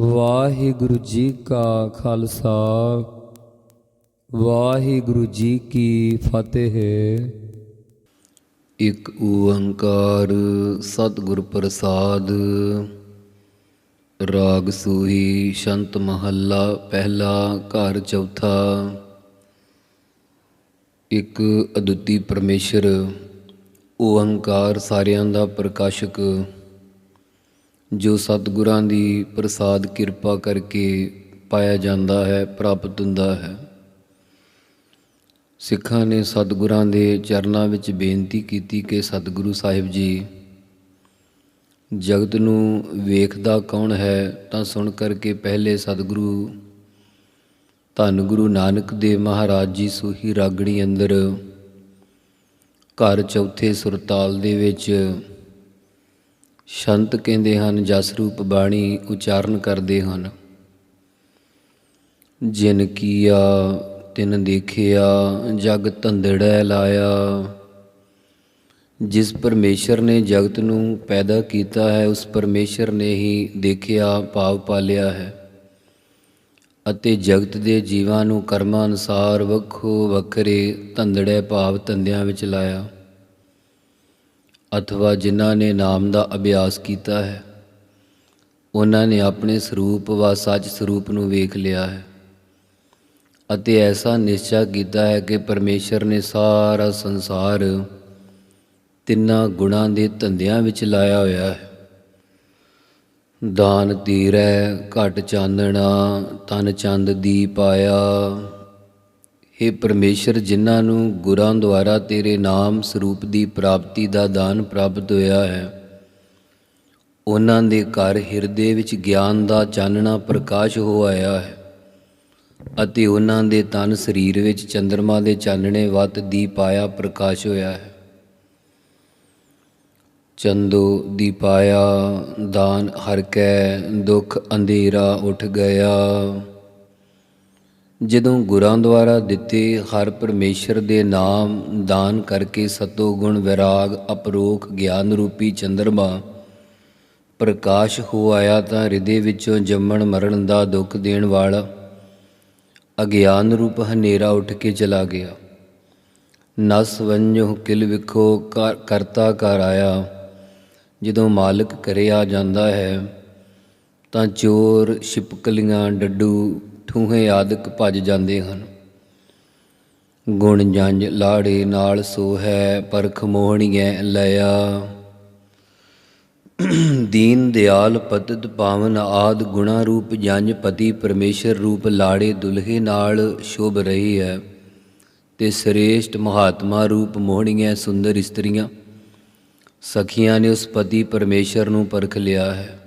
ਵਾਹਿਗੁਰੂ ਜੀ ਕਾ ਖਾਲਸਾ, ਵਾਹਿਗੁਰੂ ਜੀ ਕੀ ਫਤਿਹ। ਇਕ ਓੰਕਾਰ ਸਤਿਗੁਰ ਪ੍ਰਸਾਦ, ਰਾਗ ਸੂਹੀ ਸ਼ੰਤ ਮਹੱਲਾ ਪਹਿਲਾ ਘਰ ਚੌਥਾ। ਇੱਕ ਅਦੁੱਤੀ ਪਰਮੇਸ਼ਰ, ਓੰਕਾਰ ਸਾਰਿਆਂ ਦਾ ਪ੍ਰਕਾਸ਼ਕ। ਜੋ ਸਤਿਗੁਰਾਂ ਦੀ ਪ੍ਰਸਾਦ ਕਿਰਪਾ ਕਰਕੇ ਪਾਇਆ ਜਾਂਦਾ ਹੈ, ਪ੍ਰਾਪਤ ਹੁੰਦਾ ਹੈ। ਸਿੱਖਾਂ ਨੇ ਸਤਿਗੁਰਾਂ ਦੇ ਚਰਨਾਂ ਵਿੱਚ ਬੇਨਤੀ ਕੀਤੀ ਕਿ ਸਤਿਗੁਰੂ ਸਾਹਿਬ ਜੀ, ਜਗਤ ਨੂੰ ਵੇਖਦਾ ਕੌਣ ਹੈ, ਤਾਂ ਸੁਣ ਕਰਕੇ ਪਹਿਲੇ ਸਤਿਗੁਰੂ, ਧੰਨ ਗੁਰੂ ਨਾਨਕ ਦੇਵ ਮਹਾਰਾਜ ਜੀ ਸੂਹੀ ਰਾਗੜੀ ਅੰਦਰ ਘਰ ਚੌਥੇ ਸੁਰਤਾਲ ਦੇ ਵਿੱਚ ਸ਼ੰਤ ਕਹਿੰਦੇ ਹਨ, ਜਸ ਰੂਪ ਬਾਣੀ ਉਚਾਰਨ ਕਰਦੇ ਹਨ। ਜਿਨ ਕੀਆ, ਤਿਨ ਦੇਖਿਆ, ਜਗ ਧੰਦੜੈ ਲਾਇਆ। ਜਿਸ ਪਰਮੇਸ਼ਰ ਨੇ ਜਗਤ ਨੂੰ ਪੈਦਾ ਕੀਤਾ ਹੈ, ਉਸ ਪਰਮੇਸ਼ਰ ਨੇ ਹੀ ਦੇਖਿਆ, ਭਾਵ ਪਾਲਿਆ ਹੈ। ਅਤੇ ਜਗਤ ਦੇ ਜੀਵਾਂ ਨੂੰ ਕਰਮਾਂ ਅਨੁਸਾਰ ਵੱਖੋ ਵੱਖਰੇ ਧੰਦੜੇ ਭਾਵ ਧੰਦਿਆਂ ਵਿੱਚ ਲਾਇਆ। ਅਥਵਾ ਜਿਨ੍ਹਾਂ ਨੇ ਨਾਮ ਦਾ ਅਭਿਆਸ ਕੀਤਾ ਹੈ, ਉਹਨਾਂ ਨੇ ਆਪਣੇ ਸਰੂਪ ਵਾ ਸੱਚ ਸਰੂਪ ਨੂੰ ਵੇਖ ਲਿਆ ਹੈ। ਅਤੇ ਐਸਾ ਨਿਸ਼ਚਾ ਕੀਤਾ ਹੈ ਕਿ ਪਰਮੇਸ਼ਰ ਨੇ ਸਾਰਾ ਸੰਸਾਰ ਤਿੰਨਾਂ ਗੁਣਾਂ ਦੇ ਧੰਦਿਆਂ ਵਿੱਚ ਲਾਇਆ ਹੋਇਆ ਹੈ। ਦਾਨ ਤੀਰੈ ਘਟ ਚਾਨਣਾ, ਤਨ ਚੰਦ ਦੀਪ ਆਇਆ हे ਪਰਮੇਸ਼ਰ ਜਿਨ੍ਹਾਂ ਨੂੰ ਗੁਰਾਂ ਦੁਆਰਾ ਤੇਰੇ ਨਾਮ ਸਰੂਪ ਦੀ ਪ੍ਰਾਪਤੀ ਦਾ ਦਾਨ ਪ੍ਰਾਪਤ ਹੋਇਆ ਹੈ। ਉਹਨਾਂ ਦੇ ਘਰ ਹਿਰਦੇ ਵਿੱਚ ਗਿਆਨ ਦਾ ਚਾਨਣਾ ਪ੍ਰਕਾਸ਼ ਹੋ ਆਇਆ ਹੈ ਅਤੇ ਉਹਨਾਂ ਦੇ ਤਨ ਸਰੀਰ ਵਿੱਚ ਚੰ드ਰਮਾ ਦੇ ਚਾਨਣੇ ਵਤ ਦੀਪ ਆਇਆ ਪ੍ਰਕਾਸ਼ ਹੋਇਆ ਹੈ। ਚੰਦੋ ਦੀਪਾਇਆ ਦਾਨ ਹਰ ਕੈ ਦੁਖ ਅੰਧੇਰਾ ਉੱਠ ਗਿਆ। ਜਦੋਂ ਗੁਰਾਂ ਦੁਆਰਾ ਦਿੱਤੇ ਹਰ ਪਰਮੇਸ਼ਰ ਦੇ ਨਾਮ ਦਾਨ ਕਰਕੇ ਸਤੋ ਗੁਣ, ਵਿਰਾਗ, ਅਪਰੋਖ, ਗਿਆਨ ਰੂਪੀ ਚੰਦਰਮਾ ਪ੍ਰਕਾਸ਼ ਹੋ ਆਇਆ ਤਾਂ ਹਿਰਦੇ ਵਿੱਚੋਂ ਜੰਮਣ ਮਰਨ ਦਾ ਦੁੱਖ ਦੇਣ ਵਾਲਾ ਅਗਿਆਨ ਰੂਪ ਹਨੇਰਾ ਉੱਠ ਕੇ ਚਲਾ ਗਿਆ। ਨਸ ਵੰਜੋ ਕਿਲ ਵਿਖੋ ਕਰ- ਕਰਤਾ ਕਰ ਆਇਆ। ਜਦੋਂ ਮਾਲਕ ਕਰਿਆ ਜਾਂਦਾ ਹੈ ਤਾਂ ਚੋਰ, ਛਿਪਕਲੀਆਂ, ਡੱਡੂ ਠੂਹੇ ਆਦਿਕ ਭੱਜ ਜਾਂਦੇ ਹਨ। ਗੁਣ ਜੰਜ ਲਾੜੇ ਨਾਲ ਸੋ ਹੈ ਪਰਖ ਮੋਹਣੀਐ ਲਿਆ ਦੀਨ ਦਿਆਲ ਪਤਿਤ ਪਾਵਨ ਆਦ ਗੁਣਾ ਰੂਪ ਜੰਜ ਪਤੀ ਪਰਮੇਸ਼ਰ ਰੂਪ ਲਾੜੇ ਦੁਲਹੇ ਨਾਲ ਸ਼ੋਭ ਰਹੀ ਹੈ ਤੇ ਸ੍ਰੇਸ਼ਟ ਮਹਾਤਮਾ ਰੂਪ ਮੋਹਣੀਆਂ ਸੁੰਦਰ ਇਸਤਰੀਆਂ। ਸਖੀਆਂ ਨੇ ਉਸ ਪਤੀ ਪਰਮੇਸ਼ਰ ਨੂੰ ਪਰਖ ਲਿਆ ਹੈ।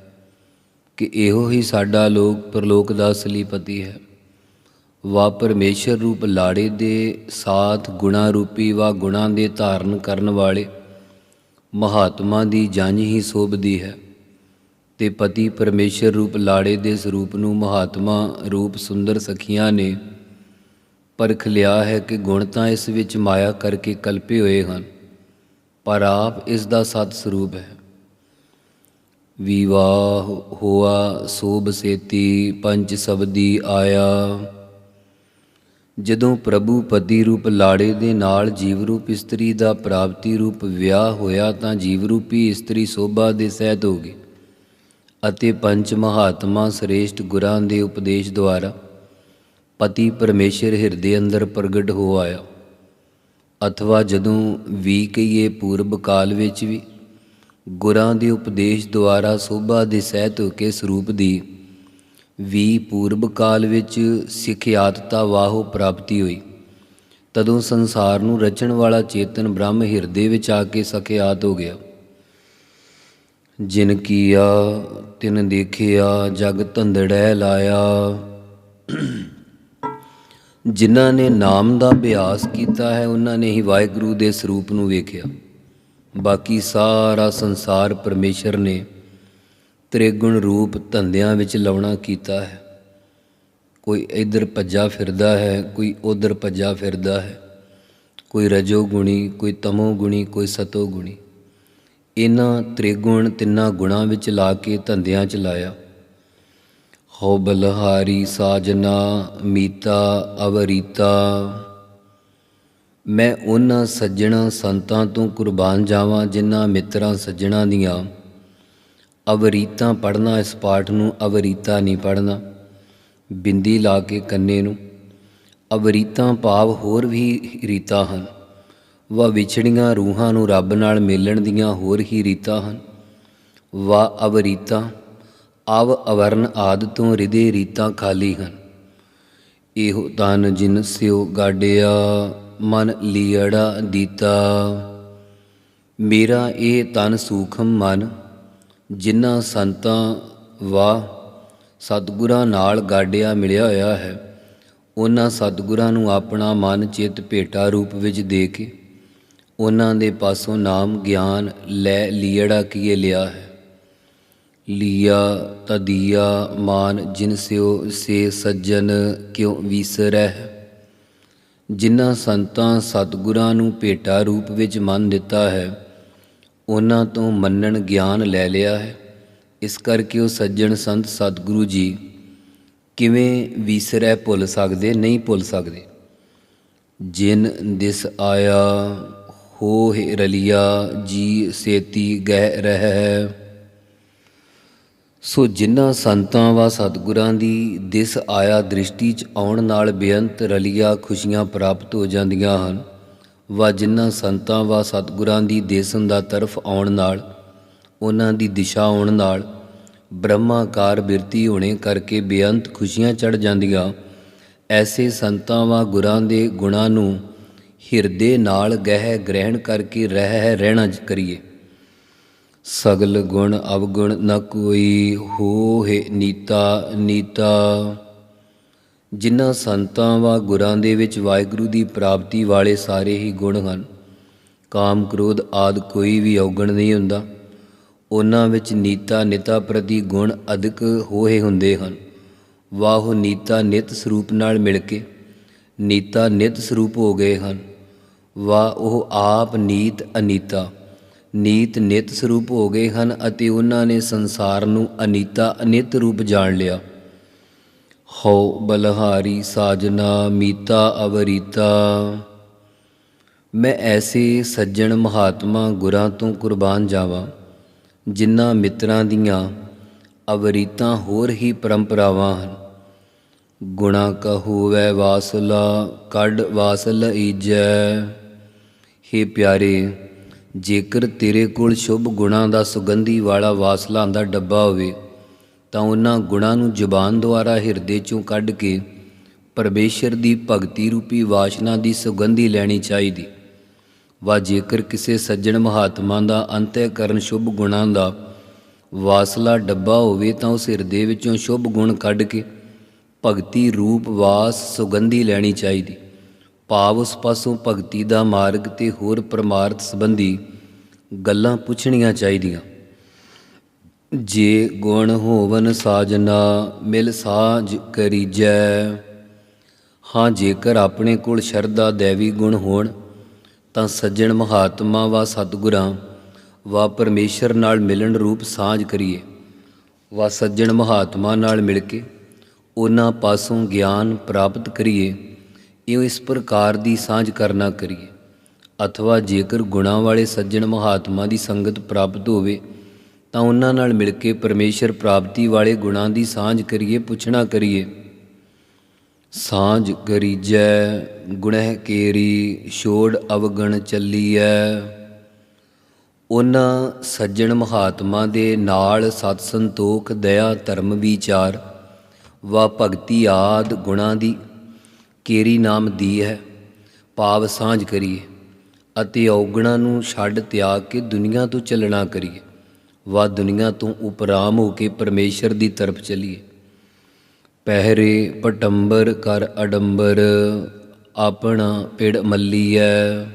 ਕਿ ਇਹੋ ਹੀ ਸਾਡਾ ਲੋਕ ਪਰਲੋਕ ਦਾ ਅਸਲੀ ਪਤੀ ਹੈ। ਵਾ ਪਰਮੇਸ਼ਰ ਰੂਪ ਲਾੜੇ ਦੇ ਸਾਥ ਗੁਣਾ ਰੂਪੀ ਵਾ ਗੁਣਾ ਦੇ ਧਾਰਨ ਕਰਨ ਵਾਲੇ ਮਹਾਤਮਾ ਦੀ ਜੰਝ ਹੀ ਸੋਭਦੀ ਹੈ ਤੇ ਪਤੀ ਪਰਮੇਸ਼ਰ ਰੂਪ ਲਾੜੇ ਦੇ ਸਰੂਪ ਨੂੰ ਮਹਾਤਮਾ ਰੂਪ ਸੁੰਦਰ ਸਖੀਆਂ ਨੇ ਪਰਖ ਲਿਆ ਹੈ ਕਿ ਗੁਣ ਤਾਂ ਇਸ ਵਿੱਚ ਮਾਇਆ ਕਰਕੇ ਕਲਪੇ ਹੋਏ ਹਨ, ਪਰ ਆਪ ਇਸ ਦਾ ਸਤ ਸਰੂਪ ਹੈ। ਵਿਵਾਹ ਹੋਆ, ਸੋਭ ਸੇਤੀ ਪੰਜ ਸਬਦੀ ਆਇਆ। ਜਦੋਂ ਪ੍ਰਭੂ ਪਤੀ ਰੂਪ ਲਾੜੇ ਦੇ ਨਾਲ ਜੀਵ ਰੂਪ ਇਸਤਰੀ ਦਾ ਪ੍ਰਾਪਤੀ ਰੂਪ ਵਿਆਹ ਹੋਇਆ ਤਾਂ ਜੀਵ ਰੂਪੀ ਇਸਤਰੀ ਸੋਭਾ ਦੇ ਸਹਿਤ ਹੋ ਗਈ ਅਤੇ ਪੰਜ ਮਹਾਤਮਾ ਸ੍ਰੇਸ਼ਟ ਗੁਰਾਂ ਦੇ ਉਪਦੇਸ਼ ਦੁਆਰਾ ਪਤੀ ਪਰਮੇਸ਼ਰ ਹਿਰਦੇ ਅੰਦਰ ਪ੍ਰਗਟ ਹੋ ਆਇਆ। ਅਥਵਾ ਜਦੋਂ ਵੀ ਕਹੀਏ ਪੂਰਬ ਕਾਲ ਵਿੱਚ ਵੀ ਗੁਰਾਂ ਦੇ ਉਪਦੇਸ਼ ਦੁਆਰਾ ਸੋਭਾ ਦੇ ਸਹਿ ਹੋ ਸਰੂਪ ਦੀ, ਵੀ ਪੂਰਬ ਕਾਲ ਵਿੱਚ ਸਿਖਿਆਤਤਾ ਵਾਹੋ ਪ੍ਰਾਪਤੀ ਹੋਈ। ਤਦੋਂ ਸੰਸਾਰ ਨੂੰ ਰਚਣ ਵਾਲਾ ਚੇਤਨ ਬ੍ਰਹਮ ਹਿਰਦੇ ਵਿੱਚ ਆ ਕੇ ਸਖਿਆਤ ਹੋ ਗਿਆ। ਜਿਨ ਕੀਆ, ਤਿਨ ਦੇਖਿਆ, ਜਗ ਧੰਦੜੈ ਲਾਇਆ। ਜਿਨ੍ਹਾਂ ਨੇ ਨਾਮ ਦਾ ਅਭਿਆਸ ਕੀਤਾ ਹੈ, ਉਹਨਾਂ ਨੇ ਹੀ ਵਾਹਿਗੁਰੂ ਦੇ ਸਰੂਪ ਨੂੰ ਵੇਖਿਆ। ਬਾਕੀ ਸਾਰਾ ਸੰਸਾਰ ਪਰਮੇਸ਼ਰ ਨੇ ਤ੍ਰਿਗੁਣ ਰੂਪ ਧੰਦਿਆਂ ਵਿੱਚ ਲਾਉਣਾ ਕੀਤਾ ਹੈ। ਕੋਈ ਇੱਧਰ ਭੱਜਾ ਫਿਰਦਾ ਹੈ, ਕੋਈ ਉਧਰ ਭੱਜਾ ਫਿਰਦਾ ਹੈ। ਕੋਈ ਰਜੋ ਗੁਣੀ, ਕੋਈ ਤਮੋ ਗੁਣੀ, ਕੋਈ ਸਤੋ ਗੁਣੀ। ਇਹਨਾਂ ਤ੍ਰਿਗੁਣ ਤਿੰਨਾਂ ਗੁਣਾਂ ਵਿੱਚ ਲਾ ਕੇ ਧੰਦਿਆਂ ਚ ਲਾਇਆ। ਹੋ ਬਲਹਾਰੀ ਸਾਜਨਾ, ਮੀਤਾ ਅਵਰੀਤਾ। ਮੈਂ ਉਹਨਾਂ ਸੱਜਣਾ ਸੰਤਾਂ ਤੋਂ ਕੁਰਬਾਨ ਜਾਵਾਂ, ਜਿਨ੍ਹਾਂ ਮਿੱਤਰਾਂ ਸੱਜਣਾ ਦੀਆਂ ਅਵਰੀਤਾਂ ਪੜਨਾ ਇਸ ਪਾਠ ਨੂੰ ਅਵਰੀਤਾ ਨਹੀਂ ਪੜਨਾ ਬਿੰਦੀ ਲਾ ਕੇ ਕੰਨੇ ਨੂੰ। ਅਵਰੀਤਾਂ ਭਾਵ ਹੋਰ ਵੀ ਰੀਤਾਂ ਹਨ। ਵਾ ਵਿਛੜੀਆਂ ਰੂਹਾਂ ਨੂੰ ਰੱਬ ਨਾਲ ਮਿਲਣ ਦੀਆਂ ਹੋਰ ਹੀ ਰੀਤਾਂ ਹਨ। ਵਾ ਅਵਰੀਤਾਂ ਅਵ ਅਵਰਨ ਆਦ ਤੋਂ ਹਿਰਦੇ ਰੀਤਾਂ ਖਾਲੀ ਹਨ। ਇਹੋ ਤਨ ਜਿਨ ਸਿਓ ਗਾਡਿਆ। ਮਨ ਲੀੜਾ ਦੀਤਾ। ਮੇਰਾ ਇਹ ਤਨ ਸੂਖਮ ਮਨ, ਜਿਨ੍ਹਾਂ ਸੰਤਾਂ ਵਾ ਸਤਿਗੁਰਾਂ ਨਾਲ ਗਾਡਿਆ ਮਿਲਿਆ ਹੋਇਆ ਹੈ, ਉਹਨਾਂ ਸਤਿਗੁਰਾਂ ਨੂੰ ਆਪਣਾ ਮਨ ਚਿੱਤ ਭੇਟਾ ਰੂਪ ਵਿੱਚ ਦੇ ਕੇ ਉਹਨਾਂ ਦੇ ਪਾਸੋਂ ਨਾਮ ਗਿਆਨ ਲੈ ਲੀੜਾ ਕੀਏ ਲਿਆ ਹੈ। ਲੀਆ ਤਦੀਆ ਮਾਨ ਜਿਨ ਸਿਓ ਸੇ ਸੱਜਣ ਕਿਉ ਵੀਸਰੈ ਜਿਨ੍ਹਾਂ ਸੰਤਾਂ ਸਤਿਗੁਰਾਂ ਨੂੰ ਭੇਟਾ ਰੂਪ ਵਿੱਚ ਮੰਨ ਦਿੱਤਾ ਹੈ, ਉਹਨਾਂ ਤੋਂ ਮੰਨਣ ਗਿਆਨ ਲੈ ਲਿਆ ਹੈ। ਇਸ ਕਰਕੇ ਉਹ ਸੱਜਣ ਸੰਤ ਸਤਿਗੁਰੂ ਜੀ ਕਿਵੇਂ ਵੀਸਰੈ ਭੁੱਲ ਸਕਦੇ, ਨਹੀਂ ਭੁੱਲ ਸਕਦੇ? ਜਿਨ ਦਿਸ ਆਇਆ ਹੋ ਹੈ ਰਲਿਆ, ਜੀ ਸੇਤੀ ਗਹਿ ਰਹਿ ਸੋ ਜਿਨ੍ਹਾਂ ਸੰਤਾਂ ਵਾ ਸਤਿਗੁਰਾਂ ਦੀ ਦਿਸ ਆਇਆ ਦ੍ਰਿਸ਼ਟੀ ਚ ਆਉਣ ਨਾਲ ਬੇਅੰਤ ਰਲੀਆਂ ਖੁਸ਼ੀਆਂ ਪ੍ਰਾਪਤ ਹੋ ਜਾਂਦੀਆਂ ਹਨ, ਵਾ ਜਿਨ੍ਹਾਂ ਸੰਤਾਂ ਵਾ ਸਤਿਗੁਰਾਂ ਦੀ ਦੇਸਨ ਦਾ ਤਰਫ ਆਉਣ ਨਾਲ, ਉਹਨਾਂ ਦੀ ਦਿਸ਼ਾ ਆਉਣ ਨਾਲ ਬ੍ਰਹਮਾਕਾਰ ਬਿਰਤੀ ਹੋਣੇ ਕਰਕੇ ਬੇਅੰਤ ਖੁਸ਼ੀਆਂ ਚੜ ਜਾਂਦੀਆਂ, ਐਸੇ ਸੰਤਾਂ ਵਾ ਗੁਰਾਂ ਦੇ ਗੁਣਾਂ ਨੂੰ ਹਿਰਦੇ ਨਾਲ ਗਹਿ ਗ੍ਰਹਿਣ ਕਰਕੇ ਰਹਿ ਰਹਿਣਾ ਕਰੀਏ। ਸਗਲ ਗੁਣ ਅਵਗੁਣ ਨ ਕੋਈ ਹੋਏ ਨੀਤਾ ਨੀਤਾ। ਜਿਨ੍ਹਾਂ ਸੰਤਾਂ ਵਾ ਗੁਰਾਂ ਦੇ ਵਿੱਚ ਵਾਹਿਗੁਰੂ ਦੀ ਪ੍ਰਾਪਤੀ ਵਾਲੇ ਸਾਰੇ ਹੀ ਗੁਣ ਹਨ। ਕਾਮ ਕ੍ਰੋਧ ਆਦ ਕੋਈ ਵੀ ਔਗਣ ਨਹੀਂ ਹੁੰਦਾ। ਉਹਨਾਂ ਵਿੱਚ ਨੀਤਾ ਨਿਤਾ ਪ੍ਰਤੀ ਗੁਣ ਅਧਿਕ ਹੋਏ ਹੁੰਦੇ ਹਨ। ਵਾਹ ਨੀਤਾ ਨਿਤ ਸਰੂਪ ਨਾਲ ਮਿਲ ਕੇ ਨੀਤਾ ਨਿਤ ਸਰੂਪ ਹੋ ਗਏ ਹਨ। ਵਾਹ ਉਹ ਆਪ ਨੀਤ ਅਨੀਤਾ। ਨੀਤ ਨਿਤ ਸਰੂਪ ਹੋ ਗਏ ਹਨ ਅਤੇ ਉਹਨਾਂ ਨੇ ਸੰਸਾਰ ਨੂੰ ਅਨੀਤਾ ਅਨਿਤ ਰੂਪ ਜਾਣ ਲਿਆ। ਹਉ ਬਲਹਾਰੀ ਸਾਜਨਾ ਮੀਤਾ ਅਵਰੀਤਾ। ਮੈਂ ਐਸੇ ਸੱਜਣ ਮਹਾਤਮਾ ਗੁਰਾਂ ਤੋਂ ਕੁਰਬਾਨ ਜਾਵਾਂ, ਜਿਨ੍ਹਾਂ ਮਿੱਤਰਾਂ ਦੀਆਂ ਅਵਰੀਤਾਂ ਹੋਰ ਹੀ ਪਰੰਪਰਾਵਾਂ ਹਨ। ਗੁਣਾ ਕਹੂਵੈ ਵਾਸਲਾ, ਕੱਢ ਵਾਸਲ ਈਜੈ। ਹੇ ਪਿਆਰੇ ਜੇਕਰ ਤੇਰੇ ਕੋਲ ਸ਼ੁਭ ਗੁਣਾਂ ਦਾ ਸੁਗੰਧੀ ਵਾਲਾ ਵਾਸਲਾਂ ਦਾ ਡੱਬਾ ਹੋਵੇ, ਤਾਂ ਉਹਨਾਂ ਗੁਣਾਂ ਨੂੰ ਜ਼ੁਬਾਨ ਦੁਆਰਾ ਹਿਰਦੇ ਚੋਂ ਕੱਢ ਕੇ ਪਰਮੇਸ਼ਰ ਦੀ ਭਗਤੀ ਰੂਪੀ ਵਾਸ਼ਨਾ ਦੀ ਸੁਗੰਧੀ ਲੈਣੀ ਚਾਹੀਦੀ। ਵਾ ਜੇਕਰ ਕਿਸੇ ਸੱਜਣ ਮਹਾਤਮਾ ਦਾ ਅੰਤःਕਰਨ ਸ਼ੁਭ ਗੁਣਾਂ ਦਾ ਵਾਸਲਾ ਡੱਬਾ ਹੋਵੇ, ਤਾਂ ਉਸ ਹਿਰਦੇ ਵਿੱਚੋਂ ਸ਼ੁਭ ਗੁਣ ਕੱਢ ਕੇ ਭਗਤੀ ਰੂਪ ਵਾਸ ਸੁਗੰਧੀ ਲੈਣੀ ਚਾਹੀਦੀ। ਭਾਵ ਉਸ ਪਾਸੋਂ ਭਗਤੀ ਦਾ ਮਾਰਗ ਤੇ ਹੋਰ ਪਰਮਾਰਥ ਸੰਬੰਧੀ ਗੱਲਾਂ ਪੁੱਛਣੀਆਂ ਚਾਹੀਦੀਆਂ। ਜੇ ਗੁਣ ਹੋਵਨ ਸਾਜਨਾ ਮਿਲ ਸਾਜ ਕਰੀਜੈ। ਹਾਂ, ਜੇਕਰ ਆਪਣੇ ਕੋਲ ਸ਼ਰਧਾ ਦੇਵੀ ਗੁਣ ਹੋਣ, ਤਾਂ ਸੱਜਣ ਮਹਾਤਮਾ ਵਾ ਸਤਿਗੁਰਾਂ, ਵਾ ਪਰਮੇਸ਼ਰ ਨਾਲ ਮਿਲਣ ਰੂਪ ਸਾਂਝ ਕਰੀਏ। ਵਾ ਸੱਜਣ ਮਹਾਤਮਾ ਨਾਲ ਮਿਲ ਕੇ ਉਹਨਾਂ ਪਾਸੋਂ ਗਿਆਨ ਪ੍ਰਾਪਤ ਕਰੀਏ। ਇਉਂ ਇਸ ਪ੍ਰਕਾਰ ਦੀ ਸਾਂਝ ਕਰਨਾ ਕਰੀਏ। ਅਥਵਾ ਜੇਕਰ ਗੁਣਾਂ ਵਾਲੇ ਸੱਜਣ ਮਹਾਤਮਾ ਦੀ ਸੰਗਤ ਪ੍ਰਾਪਤ ਹੋਵੇ, ਤਾਂ ਉਹਨਾਂ ਨਾਲ ਮਿਲ ਕੇ ਪਰਮੇਸ਼ਰ ਪ੍ਰਾਪਤੀ ਵਾਲੇ ਗੁਣਾਂ ਦੀ ਸਾਂਝ ਕਰੀਏ ਪੁੱਛਣਾ ਕਰੀਏ। ਸਾਂਝ ਕਰੀਜੈ, ਗੁਣਹਿ ਕੇਰੀ, ਛੋੜ ਅਵਗਣ ਚੱਲੀਐ। ਉਹਨਾਂ ਸੱਜਣ ਮਹਾਤਮਾ ਦੇ ਨਾਲ ਸਤ ਸੰਤੋਖ, ਦਇਆ, ਧਰਮ ਵਿਚਾਰ, ਵਾ ਭਗਤੀ ਆਦ ਗੁਣਾਂ ਦੀ ਕੇਰੀ ਨਾਮ ਦੀ ਹੈ ਭਾਵ ਸਾਂਝ ਕਰੀਏ ਅਤੇ ਔਗਣਾ ਨੂੰ ਛੱਡ ਤਿਆਗ ਕੇ ਦੁਨੀਆ ਤੋਂ ਚੱਲਣਾ ਕਰੀਏ ਵਾ ਦੁਨੀਆ ਤੋਂ ਉਪਰਾਮ ਹੋ ਕੇ ਪਰਮੇਸ਼ਰ ਦੀ ਤਰਫ ਚਲੀਏ ਪਹਿਰੇ ਪਟੰਬਰ ਕਰ ਅਡੰਬਰ, ਆਪਣਾ ਪਿੜ ਮੱਲੀਐ।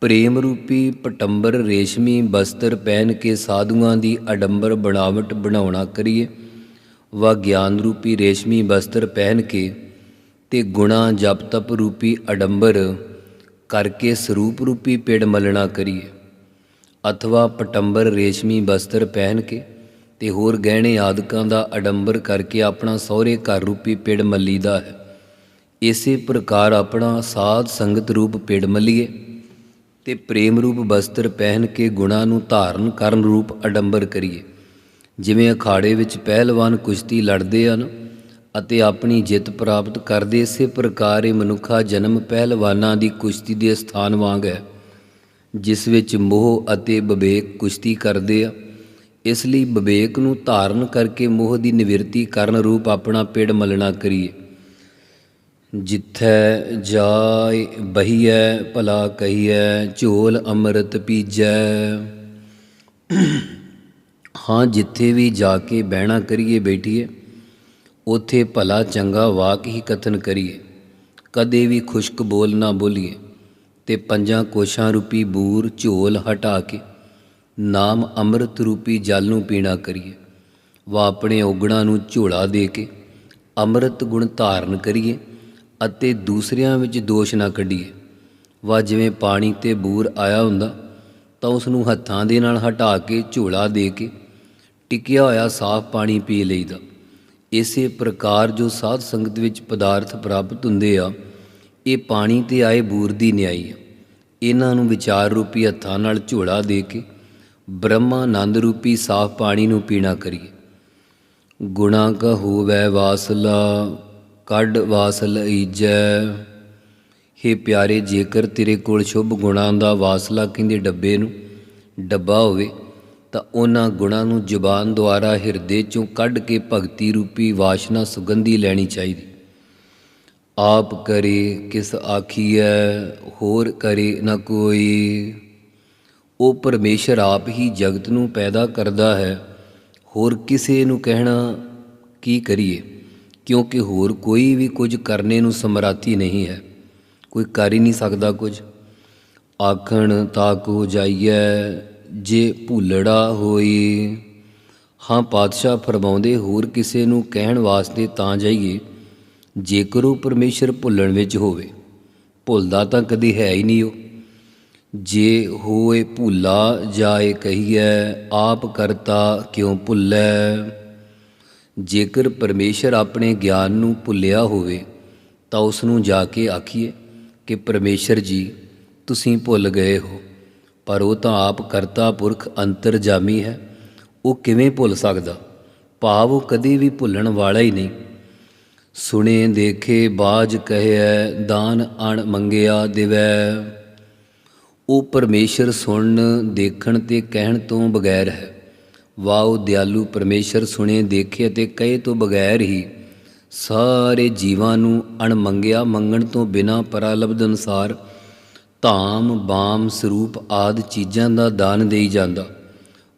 ਪ੍ਰੇਮ ਰੂਪੀ ਪਟੰਬਰ ਰੇਸ਼ਮੀ ਬਸਤਰ ਪਹਿਨ ਕੇ ਸਾਧੂਆਂ ਦੀ ਅਡੰਬਰ ਬਣਾਵਟ ਬਣਾਉਣਾ ਕਰੀਏ ਵਾ ਗਿਆਨ ਰੂਪੀ ਰੇਸ਼ਮੀ ਬਸਤਰ ਪਹਿਨ ਕੇ ਤੇ ਗੁਣਾ ਜਪ ਤਪ ਰੂਪੀ ਅਡੰਬਰ ਕਰਕੇ ਸਰੂਪ ਰੂਪੀ ਪਿੜ ਮਲਣਾ ਕਰੀਏ। ਅਥਵਾ ਪਟੰਬਰ ਰੇਸ਼ਮੀ ਬਸਤਰ ਪਹਿਨ ਕੇ ਤੇ ਹੋਰ ਗਹਿਣੇ ਆਦਿਕਾਂ ਦਾ ਅਡੰਬਰ ਕਰਕੇ ਆਪਣਾ ਸਹੁਰੇ ਘਰ ਰੂਪੀ ਪਿੜ ਮੱਲੀਦਾ ਹੈ। ਇਸੇ ਪ੍ਰਕਾਰ ਆਪਣਾ ਸਾਧ ਸੰਗਤ ਰੂਪ ਪਿੜ ਮੱਲੀਏ ਤੇ ਪ੍ਰੇਮ ਰੂਪ ਬਸਤਰ ਪਹਿਨ ਕੇ ਗੁਣਾ ਨੂੰ ਧਾਰਨ ਕਰਨ ਰੂਪ ਅਡੰਬਰ ਕਰੀਏ। ਜਿਵੇਂ ਅਖਾੜੇ ਵਿੱਚ ਪਹਿਲਵਾਨ ਕੁਸ਼ਤੀ ਲੜਦੇ ਹਨ ਅਤੇ ਆਪਣੀ ਜਿੱਤ ਪ੍ਰਾਪਤ ਕਰਦੇ ਇਸੇ ਪ੍ਰਕਾਰ ਇਹ ਮਨੁੱਖਾ ਜਨਮ ਪਹਿਲਵਾਨਾਂ ਦੀ ਕੁਸ਼ਤੀ ਦੇ ਸਥਾਨ ਵਾਂਗ ਹੈ, ਜਿਸ ਵਿੱਚ ਮੋਹ ਅਤੇ ਵਿਵੇਕ ਕੁਸ਼ਤੀ ਕਰਦੇ ਆ। ਇਸ ਲਈ ਵਿਵੇਕ ਨੂੰ ਧਾਰਨ ਕਰਕੇ ਮੋਹ ਦੀ ਨਿਵਰਤੀ ਕਰਨ ਰੂਪ ਆਪਣਾ ਪਿੜ ਮਲਣਾ ਕਰੀਏ। ਜਿੱਥੈ ਜਾਇ ਬਹੀਐ, ਭਲਾ ਕਹੀਐ, ਝੋਲ ਅੰਮ੍ਰਿਤ ਪੀਜੈ। ਹਾਂ, ਜਿੱਥੇ ਵੀ ਜਾ ਕੇ ਬਹਿਣਾ ਕਰੀਏ, ਬੈਠੀਏ ਉਥੇ ਭਲਾ ਚੰਗਾ ਵਾਕ ਹੀ ਕਥਨ ਕਰੀਏ। ਕਦੇ ਵੀ ਖੁਸ਼ਕ ਬੋਲ ਨਾ ਬੋਲੀਏ ਤੇ ਪੰਜਾਂ ਕੋਸ਼ਾਂ ਰੂਪੀ ਬੂਰ ਝੋਲ ਹਟਾ ਕੇ ਨਾਮ ਅੰਮ੍ਰਿਤ ਰੂਪੀ ਜਲ ਨੂੰ ਪੀਣਾ ਕਰੀਏ। ਵਾ ਆਪਣੇ ਔਗਣਾਂ ਨੂੰ ਝੋਲਾ ਦੇ ਕੇ ਅੰਮ੍ਰਿਤ ਗੁਣ ਧਾਰਨ ਕਰੀਏ ਅਤੇ ਦੂਸਰਿਆਂ ਵਿੱਚ ਦੋਸ਼ ਨਾ ਕੱਢੀਏ। ਵਾ ਜਿਵੇਂ ਪਾਣੀ ਤੇ ਬੂਰ ਆਇਆ ਹੁੰਦਾ, ਤਾਂ ਉਸ ਨੂੰ ਹੱਥਾਂ ਦੇ ਨਾਲ ਹਟਾ ਕੇ ਝੋਲਾ ਦੇ ਕੇ ਟਿਕਿਆ ਹੋਇਆ ਸਾਫ਼ ਪਾਣੀ ਪੀ ਲਈਦਾ। ਇਸੇ ਪ੍ਰਕਾਰ ਜੋ ਸਾਧ ਸੰਗਤ ਵਿੱਚ ਪਦਾਰਥ ਪ੍ਰਾਪਤ ਹੁੰਦੇ ਆ, ਇਹ ਪਾਣੀ ਤੇ ਆਏ ਬੂਰ ਦੀ ਨਿਆਈ ਆ। ਇਹਨਾਂ ਨੂੰ ਵਿਚਾਰ ਰੂਪੀ ਹੱਥਾਂ ਨਾਲ ਝੋਲਾ ਦੇ ਕੇ ਬ੍ਰਹਮਾਨੰਦ ਰੂਪੀ ਸਾਫ਼ ਪਾਣੀ ਨੂੰ ਪੀਣਾ ਕਰੀਏ। ਗੁਣਾ ਕਾ ਹੋਵੈ ਵਾਸਲਾ, ਕੱਢ ਵਾਸਲ ਈਜੈ। ਹੇ ਪਿਆਰੇ, ਜੇਕਰ ਤੇਰੇ ਕੋਲ ਸ਼ੁਭ ਗੁਣਾਂ ਦਾ ਵਾਸਲਾ ਕਹਿੰਦੇ ਡੱਬੇ ਨੂੰ, ਡੱਬਾ ਹੋਵੇ ਤਾਂ ਉਹਨਾਂ ਗੁਣਾਂ ਨੂੰ ਜ਼ੁਬਾਨ ਦੁਆਰਾ ਹਿਰਦੇ ਚੋਂ ਕੱਢ ਕੇ ਭਗਤੀ ਰੂਪੀ ਵਾਸ਼ਨਾ ਸੁਗੰਧੀ ਲੈਣੀ ਚਾਹੀਦੀ। ਆਪ ਕਰੇ ਕਿਸ ਆਖੀਐ, ਹੋਰ ਕਰੇ ਨਾ ਕੋਈ। ਉਹ ਪਰਮੇਸ਼ਰ ਆਪ ਹੀ ਜਗਤ ਨੂੰ ਪੈਦਾ ਕਰਦਾ ਹੈ। ਹੋਰ ਕਿਸੇ ਨੂੰ ਕਹਿਣਾ ਕੀ ਕਰੀਏ? ਕਿਉਂਕਿ ਹੋਰ ਕੋਈ ਵੀ ਕੁਝ ਕਰਨੇ ਨੂੰ ਸਮਰਾਥੀ ਨਹੀਂ ਹੈ। ਕੋਈ ਕਰ ਹੀ ਨਹੀਂ ਸਕਦਾ ਕੁਝ। ਆਖਣ ਤਾਕੋ ਜਾਈਐ ਜੇ ਭੁੱਲੜਾ ਹੋਈ, ਹਾਂ ਪਾਤਸ਼ਾਹ ਫਰਮਾਉਂਦੇ, ਹੋਰ ਕਿਸੇ ਨੂੰ ਕਹਿਣ ਵਾਸਤੇ ਤਾਂ ਜਾਈਏ ਜੇਕਰ ਉਹ ਪਰਮੇਸ਼ਰ ਭੁੱਲਣ ਵਿੱਚ ਹੋਵੇ। ਭੁੱਲਦਾ ਤਾਂ ਕਦੀ ਹੈ ਹੀ ਨਹੀਂ ਉਹ। ਜੇ ਹੋਏ ਭੁੱਲਾ ਜਾਏ ਕਹੀਐ, ਆਪ ਕਰਤਾ ਕਿਉ ਭੁੱਲੈ? ਜੇਕਰ ਪਰਮੇਸ਼ਰ ਆਪਣੇ ਗਿਆਨ ਨੂੰ ਭੁੱਲਿਆ ਹੋਵੇ, ਤਾਂ ਉਸ ਨੂੰ ਜਾ ਕੇ ਆਖੀਏ ਕਿ ਪਰਮੇਸ਼ਰ ਜੀ, ਤੁਸੀਂ ਭੁੱਲ ਗਏ ਹੋ। ਪਰ ਉਹ ਤਾਂ ਆਪ ਕਰਤਾ ਪੁਰਖ ਅੰਤਰਜਾਮੀ ਹੈ। ਉਹ ਕਿਵੇਂ ਭੁੱਲ ਸਕਦਾ? ਭਾਵ ਉਹ ਕਦੇ ਵੀ ਭੁੱਲਣ ਵਾਲਾ ਹੀ ਨਹੀਂ। ਸੁਣੇ, ਦੇਖੇ, ਬਾਜ ਕਹਿਐ, ਦਾਨ ਅਣ ਮੰਗਿਆ ਦਿਵੈ। ਉਹ ਪਰਮੇਸ਼ਰ ਸੁਣਨ, ਦੇਖਣ ਤੇ ਕਹਿਣ ਤੋਂ ਬਗੈਰ ਹੈ। ਵਾਹ ਦਿਆਲੂ ਪਰਮੇਸ਼ਰ ਸੁਣੇ, ਦੇਖੇ ਅਤੇ ਕਹੇ ਤੋਂ ਬਗੈਰ ਹੀ ਸਾਰੇ ਜੀਵਾਂ ਨੂੰ ਅਣਮੰਗਿਆ ਮੰਗਣ ਤੋਂ ਬਿਨਾ ਪਰਾਲਬਧ ਅਨੁਸਾਰ ਧਾਮ, ਬਾਮ, ਸਰੂਪ ਆਦ ਚੀਜ਼ਾਂ ਦਾ ਦਾਨ ਦੇਈ ਜਾਂਦਾ।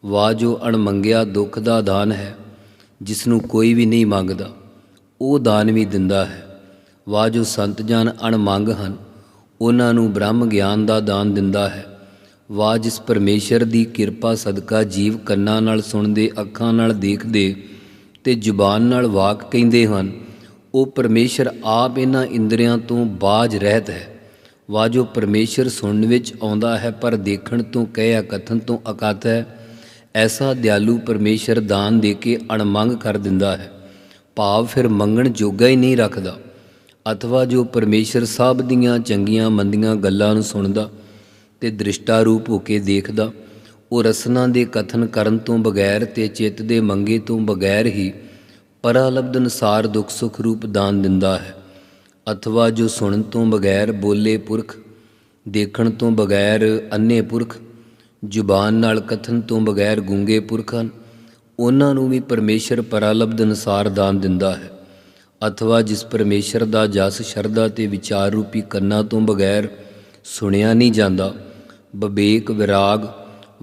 ਵਾਹ ਜੋ ਅਣਮੰਗਿਆ ਦੁੱਖ ਦਾ ਦਾਨ ਹੈ ਜਿਸ ਨੂੰ ਕੋਈ ਵੀ ਨਹੀਂ ਮੰਗਦਾ, ਉਹ ਦਾਨ ਵੀ ਦਿੰਦਾ ਹੈ। ਵਾਹ ਜੋ ਸੰਤ ਜਨ ਅਣਮੰਗ ਹਨ, ਉਹਨਾਂ ਨੂੰ ਬ੍ਰਹਮ ਗਿਆਨ ਦਾ ਦਾਨ ਦਿੰਦਾ ਹੈ। ਵਾਹ ਜਿਸ ਪਰਮੇਸ਼ਰ ਦੀ ਕਿਰਪਾ ਸਦਕਾ ਜੀਵ ਕੰਨਾਂ ਨਾਲ ਸੁਣਦੇ, ਅੱਖਾਂ ਨਾਲ ਦੇਖਦੇ ਤੇ ਜ਼ੁਬਾਨ ਨਾਲ ਵਾਕ ਕਹਿੰਦੇ ਹਨ, ਉਹ ਪਰਮੇਸ਼ਰ ਆਪ ਇਹਨਾਂ ਇੰਦਰੀਆਂ ਤੋਂ ਬਾਜ ਰਹਿਤ ਹੈ। ਵਾਹ ਜੋ ਪਰਮੇਸ਼ਰ ਸੁਣਨ ਵਿੱਚ ਆਉਂਦਾ ਹੈ, ਪਰ ਦੇਖਣ ਤੋਂ ਕਹਿਆ ਕਥਨ ਤੋਂ ਅਕਤ ਹੈ, ਐਸਾ ਦਿਆਲੂ ਪਰਮੇਸ਼ਰ ਦਾਨ ਦੇ ਕੇ ਅਣਮੰਗ ਕਰ ਦਿੰਦਾ ਹੈ। ਭਾਵ ਫਿਰ ਮੰਗਣ ਜੋਗਾ ਹੀ ਨਹੀਂ ਰੱਖਦਾ, ਅਥਵਾ ਜੋ ਪਰਮੇਸ਼ਰ ਸਭ ਦੀਆਂ ਚੰਗੀਆਂ ਮੰਦੀਆਂ ਗੱਲਾਂ ਨੂੰ ਸੁਣਦਾ ਤੇ ਦ੍ਰਿਸ਼ਟਾ ਰੂਪ ਹੋ ਕੇ ਦੇਖਦਾ, ਉਹ ਰਸਨਾ ਦੇ ਕਥਨ ਕਰਨ ਤੋਂ ਬਗੈਰ ਤੇ ਚਿੱਤ ਦੇ ਮੰਗੇ ਤੋਂ ਬਗੈਰ ਹੀ ਪਰਾਲਬਧ ਅਨੁਸਾਰ ਦੁੱਖ ਸੁਖ ਰੂਪ ਦਾਨ ਦਿੰਦਾ ਹੈ। ਅਥਵਾ ਜੋ ਸੁਣਨ ਤੋਂ ਬਗੈਰ ਬੋਲੇ ਪੁਰਖ, ਦੇਖਣ ਤੋਂ ਬਗੈਰ ਅੰਨੇ ਪੁਰਖ, ਜ਼ੁਬਾਨ ਨਾਲ ਕਥਨ ਤੋਂ ਬਗੈਰ ਗੂੰਗੇ ਪੁਰਖ ਹਨ, ਉਹਨਾਂ ਨੂੰ ਵੀ ਪਰਮੇਸ਼ਰ ਪਰਾਲਬਧ ਅਨੁਸਾਰ ਦਾਨ ਦਿੰਦਾ ਹੈ। ਅਥਵਾ ਜਿਸ ਪਰਮੇਸ਼ਰ ਦਾ ਜਸ ਸ਼ਰਧਾ ਤੇ ਵਿਚਾਰ ਰੂਪੀ ਕੰਨਾਂ ਤੋਂ ਬਗੈਰ ਸੁਣਿਆ ਨਹੀਂ ਜਾਂਦਾ ਵਿਵੇਕ ਵਿਰਾਗ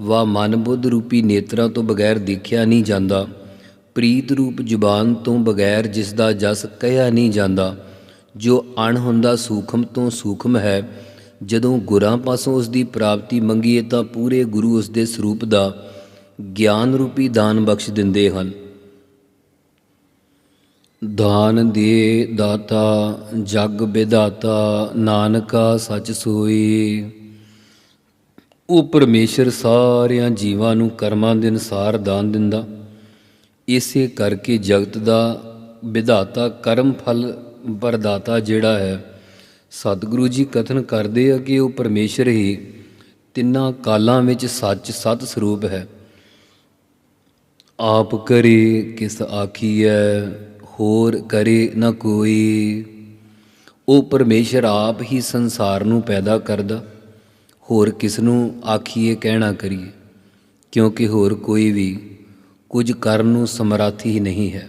ਵਾ ਮਨ ਬੁੱਧ ਰੂਪੀ ਨੇਤਰਾਂ ਤੋਂ ਬਗੈਰ ਦੇਖਿਆ ਨਹੀਂ ਜਾਂਦਾ ਪ੍ਰੀਤ ਰੂਪ ਜ਼ੁਬਾਨ ਤੋਂ ਬਗੈਰ ਜਿਸ ਦਾ ਜਸ ਕਹਿਆ ਨਹੀਂ ਜਾਂਦਾ ਜੋ ਅਣ ਹੁੰਦਾ ਸੂਖਮ ਤੋਂ ਸੂਖਮ ਹੈ, ਜਦੋਂ ਗੁਰਾਂ ਪਾਸੋਂ ਉਸ ਦੀ ਪ੍ਰਾਪਤੀ ਮੰਗੀਏ ਤਾਂ ਪੂਰੇ ਗੁਰੂ ਉਸ ਦੇ ਸਰੂਪ ਦਾ ਗਿਆਨ ਰੂਪੀ ਦਾਨ ਬਖਸ਼ ਦਿੰਦੇ ਹਨ। ਦਾਨ ਦੇ ਦਾਤਾ, ਜਗ ਵਿਦਾਤਾ ਨਾਨਕਾ ਸੱਚ ਸੋਈ। ਉਹ ਪਰਮੇਸ਼ਰ ਸਾਰਿਆਂ ਜੀਵਾਂ ਨੂੰ ਕਰਮਾਂ ਦੇ ਅਨੁਸਾਰ ਦਾਨ ਦਿੰਦਾ। ਇਸੇ ਕਰਕੇ ਜਗਤ ਦਾ ਵਿਧਾਤਾ ਕਰਮ ਫਲ ਪ੍ਰਦਾਤਾ ਜਿਹੜਾ ਹੈ, ਸਤਿਗੁਰੂ ਜੀ ਕਥਨ ਕਰਦੇ ਆ ਕਿ ਉਹ ਪਰਮੇਸ਼ਰ ਹੀ ਤਿੰਨਾਂ ਕਾਲਾਂ ਵਿੱਚ ਸੱਚ ਸਤ ਸਰੂਪ ਹੈ। ਆਪ ਕਰੇ ਕਿਸ ਆਖੀਐ, ਹੋਰ ਕਰੇ ਨਾ ਕੋਈ। ਉਹ ਪਰਮੇਸ਼ਰ ਆਪ ਹੀ ਸੰਸਾਰ ਨੂੰ ਪੈਦਾ ਕਰਦਾ, ਹੋਰ ਕਿਸ ਨੂੰ ਆਖੀਏ ਕਹਿਣਾ ਕਰੀਏ, ਕਿਉਂਕਿ ਹੋਰ ਕੋਈ ਵੀ ਕੁਝ ਕਰਨ ਨੂੰ ਸਮਰੱਥ ਹੀ ਨਹੀਂ ਹੈ।